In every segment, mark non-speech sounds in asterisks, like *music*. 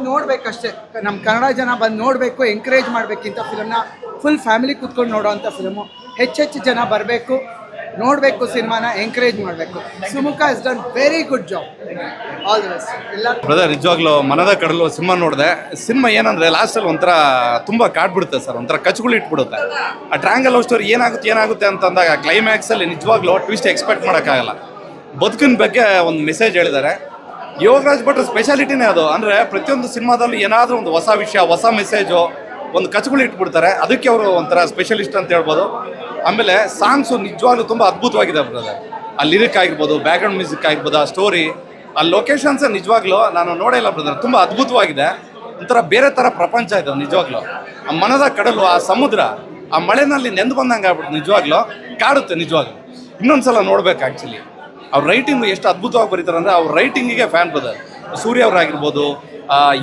ಬಂದು ನೋಡ್ಬೇಕಷ್ಟೇ. ನಮ್ಮ ಕನ್ನಡ ಜನ ಬಂದು ನೋಡಬೇಕು ಎಂಕರೇಜ್ ಮಾಡಬೇಕಿಂತ ಫಿಲಮ್ನ ಫುಲ್ ಫ್ಯಾಮಿಲಿ ಕೂತ್ಕೊಂಡು ನೋಡೋವಂಥ ಫಿಲಮು ಹೆಚ್ಚೆಚ್ಚು ಜನ ಬರಬೇಕು, ನೋಡಬೇಕು ಸಿನಿಮಾನ ಎಂಕರೇಜ್ ಮಾಡಬೇಕು. Sumukha is done very good job all the best ಎಲ್ಲ ಬ್ರದರ್ ನಿಜವಾಗ್ಲೂ ಮನದ ಕಡಲು ಸಿನಿಮಾ ನೋಡಿದೆ. ಸಿನಿಮಾ ಏನಂದ್ರೆ ಲಾಸ್ಟಲ್ಲಿ ಒಂಥರ ತುಂಬ ಕಾಡ್ಬಿಡುತ್ತೆ ಸರ್. ಒಂಥರ ಕಚ್ಗಳು ಇಟ್ಬಿಡುತ್ತೆ. ಆ ಟ್ರ್ಯಾಂಗಲ್ ಲವ್ ಸ್ಟೋರಿ ಏನಾಗುತ್ತೆ ಏನಾಗುತ್ತೆ ಅಂತ ಅಂದಾಗ ಕ್ಲೈಮ್ಯಾಕ್ಸಲ್ಲಿ ನಿಜವಾಗ್ಲೂ ಟ್ವಿಸ್ಟ್ ಎಕ್ಸ್ಪೆಕ್ಟ್ ಮಾಡೋಕ್ಕಾಗಲ್ಲ. ಬದುಕಿನ ಬಗ್ಗೆ ಒಂದು ಮೆಸೇಜ್ ಹೇಳಿದ್ದಾರೆ. ಯೋಗರಾಜ್ ಭಟ್ರ ಸ್ಪೆಷಾಲಿಟಿನೇ ಅದು. ಅಂದರೆ ಪ್ರತಿಯೊಂದು ಸಿನಿಮಾದಲ್ಲಿ ಏನಾದರೂ ಒಂದು ಹೊಸ ವಿಷಯ, ಹೊಸ ಮೆಸೇಜು ಒಂದು ಕಚ್ಗಳು ಇಟ್ಬಿಡ್ತಾರೆ. ಅದಕ್ಕೆ ಅವರು ಒಂಥರ ಸ್ಪೆಷಲಿಸ್ಟ್ ಅಂತ ಹೇಳ್ಬೋದು. ಆಮೇಲೆ ಸಾಂಗ್ಸು ನಿಜವಾಗ್ಲೂ ತುಂಬ ಅದ್ಭುತವಾಗಿದೆ ಬ್ರದರ್ ಆ ಲಿರಿಕ್ ಆಗಿರ್ಬೋದು ಬ್ಯಾಕ್ಗ್ರೌಂಡ್ ಮ್ಯೂಸಿಕ್ ಆಗಿರ್ಬೋದು, ಆ ಸ್ಟೋರಿ ಆ ಲೊಕೇಶನ್ಸ್ ನಿಜವಾಗ್ಲೂ ನಾನು ನೋಡೇ ಇಲ್ಲ ಬ್ರದರ್ ತುಂಬ ಅದ್ಭುತವಾಗಿದೆ. ಒಂಥರ ಬೇರೆ ಥರ ಪ್ರಪಂಚ ಇದೆ ನಿಜವಾಗ್ಲೂ. ಆ ಮನದ ಕಡಲು, ಆ ಸಮುದ್ರ, ಆ ಮಳೆನಲ್ಲಿ ನೆಂದು ಬಂದಂಗೆ ಆಗ್ಬಿಡ್ತು ನಿಜವಾಗ್ಲೂ. ಕಾಡುತ್ತೆ ನಿಜವಾಗ್ಲೂ. ಇನ್ನೊಂದ್ಸಲ ನೋಡ್ಬೇಕು ಆ್ಯಕ್ಚುಲಿ ಅವ್ರ ರೈಟಿಂಗ್ ಎಷ್ಟು ಅದ್ಭುತವಾಗಿ ಬರೀತಾರೆ ಅಂದರೆ ಅವ್ರ ರೈಟಿಂಗಿಗೆ ಫ್ಯಾನ್ ಬ್ರದರ್ ಸೂರ್ಯ ಅವರಾಗಿರ್ಬೋದು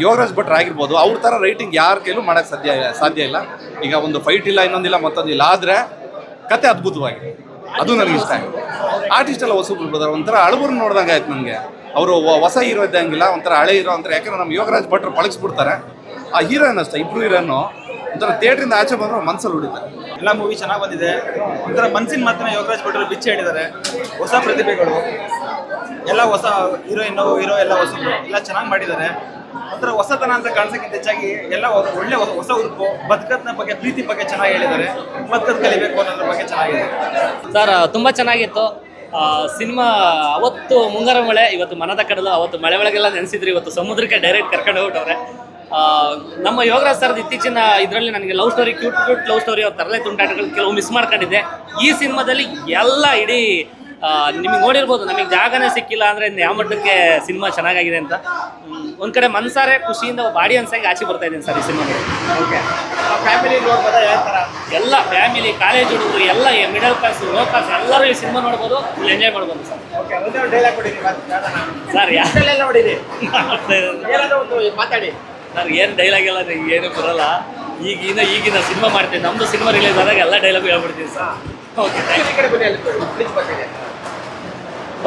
ಯೋಗರಾಜ್ ಭಟ್ರ್ ಆಗಿರ್ಬೋದು, ಅವ್ರ ಥರ ರೈಟಿಂಗ್ ಯಾರ ಕೈಲೂ ಮಾಡೋಕ್ಕೆ ಸಾಧ್ಯ ಸಾಧ್ಯ ಇಲ್ಲ. ಈಗ ಒಂದು ಫೈಟ್ ಇಲ್ಲ, ಇನ್ನೊಂದಿಲ್ಲ ಮತ್ತೊಂದಿಲ್ಲ ಆದರೆ ಕತೆ ಅದ್ಭುತವಾಗಿದೆ ಅದು ನನಗೆ ಇಷ್ಟ ಆಗಿದೆ ಆರ್ಟಿಸ್ಟ್ ಎಲ್ಲ ಹೊಸಬ್ರು ಬ್ರದರ್ ಒಂಥರ ಅಳಬರು ನೋಡ್ದಂಗೆ ಆಯ್ತು ನನಗೆ. ಅವರು ಹೊಸ ಹೀರೋ ಇದ್ದಂಗಿಲ್ಲ, ಒಂಥರ ಹಳೆ ಹೀರೋ ಅಂತಾರೆ ಯಾಕಂದ್ರೆ ನಮ್ಮ ಯೋಗರಾಜ್ ಭಟ್ರು ಪಳಗಿಸ್ಬಿಡ್ತಾರೆ. ಆ ಹೀರೋಯಿನ್ ಅಷ್ಟೇ ಇಬ್ಬರು ಹೀರೋನು ಒಂಥರ ಥಿಯೇಟ್ರಿಂದ ಆಚೆ ಬಂದ್ರೆ ಮನಸ್ಸಲ್ಲಿ ಹೊಡಿತಾರೆ ಎಲ್ಲ ಮೂವಿ ಚೆನ್ನಾಗಿ ಬಂದಿದೆ. ಒಂಥರ ಮನ್ಸಿನ ಮಾತನ್ನ ಯೋಗರಾಜ್ ಭಟ್ರು ಬಿಚ್ಚಿ ಹೇಳಿದ್ದಾರೆ. ಹೊಸ ಪ್ರತಿಭೆಗಳು. ಎಲ್ಲ ಹೊಸ ಹೀರೋಯಿನ್ ಹೀರೋ ಎಲ್ಲ ಹೊಸ ಎಲ್ಲ ಚೆನ್ನಾಗಿ ಮಾಡಿದ್ದಾರೆ. ಒಂಥರ ಹೊಸತನ ಅಂತ ಕಾಣಿಸೋಕ್ಕಿಂತ ಹೆಚ್ಚಾಗಿ ಎಲ್ಲ ಒಂದು ಒಳ್ಳೆ ಹೊಸ- ಹೊಸ ಉರುಪು ಬದುಕತ್ನ ಬಗ್ಗೆ ಪ್ರೀತಿ ಬಗ್ಗೆ ಚೆನ್ನಾಗಿ ಹೇಳಿದ್ದಾರೆ. ಬದುಕತ್ ಕಲಿಬೇಕು ಅನ್ನೋದ್ರ ಬಗ್ಗೆ ಚೆನ್ನಾಗಿದೆ. ಸರ್ ತುಂಬ ಚೆನ್ನಾಗಿತ್ತು. ಸಿನಿಮಾ ಅವತ್ತು ಮುಂಗಾರ ಮಳೆ ಇವತ್ತು ಮನದ ಕಡಲು, ಅವತ್ತು ಮಳೆ ಒಳಗೆಲ್ಲ ನೆನೆಸಿದ್ರು, ಇವತ್ತು ಸಮುದ್ರಕ್ಕೆ ಡೈರೆಕ್ಟ್ ಕರ್ಕೊಂಡು ಹೋಗ್ಬಿಟ್ಟವ್ರೆ. ನಮ್ಮ ಯೋಗರಾಜ್ ಸರ್ದು ಇತ್ತೀಚಿನ ಇದರಲ್ಲಿ ನನಗೆ love story cute cute love story ಅವ್ರ ತರಲೆ ತುಂಟಾಟಗಳು ಕೆಲವು ಮಿಸ್ ಮಾಡ್ಕೊಂಡಿದ್ದೆ. ಈ ಸಿನಿಮಾದಲ್ಲಿ ಎಲ್ಲ ಇಡೀ ನಿಮಗೆ ನೋಡಿರ್ಬೋದು, ನಮಗೆ ಜಾಗನೇ ಸಿಕ್ಕಿಲ್ಲ ಅಂದರೆ ಇನ್ನು ಯಾವ ಮಟ್ಟಕ್ಕೆ ಸಿನಿಮಾ ಚೆನ್ನಾಗಾಗಿದೆ ಅಂತ. ಒಂದು ಕಡೆ ಮನ್ಸಾರೆ, ಖುಷಿಯಿಂದ ಒಬ್ಬ ಆಡಿಯನ್ಸ್ ಆಚೆ ಬರ್ತಾ ಇದ್ದೀನಿ ಸರ್ ಈ ಸಿನಿಮಾ ಓಕೆ ಫ್ಯಾಮಿಲಿ ಎಲ್ಲ ಫ್ಯಾಮಿಲಿ ಕಾಲೇಜ್ ಹುಡುಗರು ಎಲ್ಲ ಮಿಡಲ್ ಕ್ಲಾಸ್ ಲೋ ಕ್ಲಾಸ್ ಎಲ್ಲರೂ ಈ ಸಿನಿಮಾ ನೋಡ್ಬೋದು ಫುಲ್ ಎಂಜಾಯ್ ಮಾಡ್ಬೋದು ಸರ್. ಸರ್ *laughs* ಮಾತಾಡಿ. ಸರ್ ಏನು ಡೈಲಾಗ್ ಎಲ್ಲ ಏನು ಬರಲ್ಲ. ಈಗಿನ ಈಗಿನ ಸಿನಿಮಾ ಮಾಡ್ತೀನಿ. ನಮ್ಮದು ಸಿನಿಮಾ ರಿಲೀಸ್ ಆದಾಗ ಎಲ್ಲ ಡೈಲಾಗ್ ಹೇಳ್ಬಿಡ್ತೀನಿ sir. Okay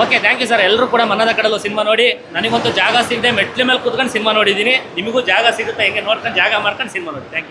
okay thank you sir. ಎಲ್ಲರೂ ಕೂಡ ಮನದ ಕಡಲು ಸಿನಿಮಾ ನೋಡಿ. ನನಗಂತೂ ಜಾಗ ಸಿಗದೆ ಮೆಟ್ಲ ಮೇಲೆ ಕೂತ್ಕೊಂಡು ಸಿನಿಮಾ ನೋಡಿದ್ದೀನಿ. ನಿಮಗೂ ಜಾಗ ಸಿಗುತ್ತೆ ಹೆಂಗೆ ನೋಡ್ಕೊಂಡು ಜಾಗ ಮಾಡ್ಕೊಂಡು ಸಿನಿಮಾ ನೋಡಿ. Thank you